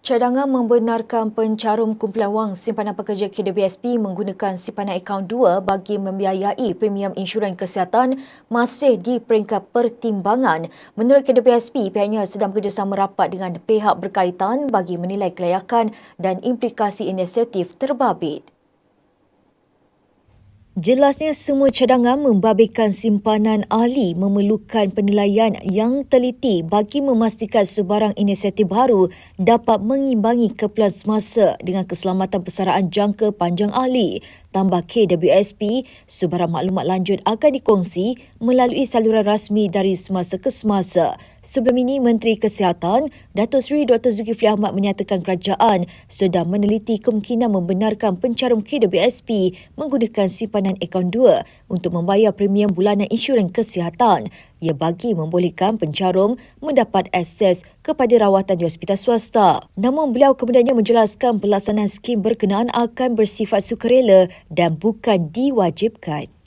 Cadangan membenarkan pencarum kumpulan wang simpanan pekerja KWSP menggunakan simpanan akaun dua bagi membiayai premium insurans kesihatan masih di peringkat pertimbangan. Menurut KWSP, pihaknya sedang bekerjasama rapat dengan pihak berkaitan bagi menilai kelayakan dan implikasi inisiatif terbabit. Jelasnya semua cadangan membabitkan simpanan ahli memerlukan penilaian yang teliti bagi memastikan sebarang inisiatif baru dapat mengimbangi keperluan semasa dengan keselamatan persaraan jangka panjang ahli. Tambah KWSP, sebarang maklumat lanjut akan dikongsi melalui saluran rasmi dari semasa ke semasa. Sebelum ini, Menteri Kesihatan Datuk Seri Dr. Zulkifli Ahmad menyatakan kerajaan sedang meneliti kemungkinan membenarkan pencarum KWSP menggunakan simpanan akaun dua untuk membayar premium bulanan insurans kesihatan. Ia bagi membolehkan pencarum mendapat akses kepada rawatan di hospital swasta. Namun beliau kemudiannya menjelaskan pelaksanaan skim berkenaan akan bersifat sukarela dan bukan diwajibkan.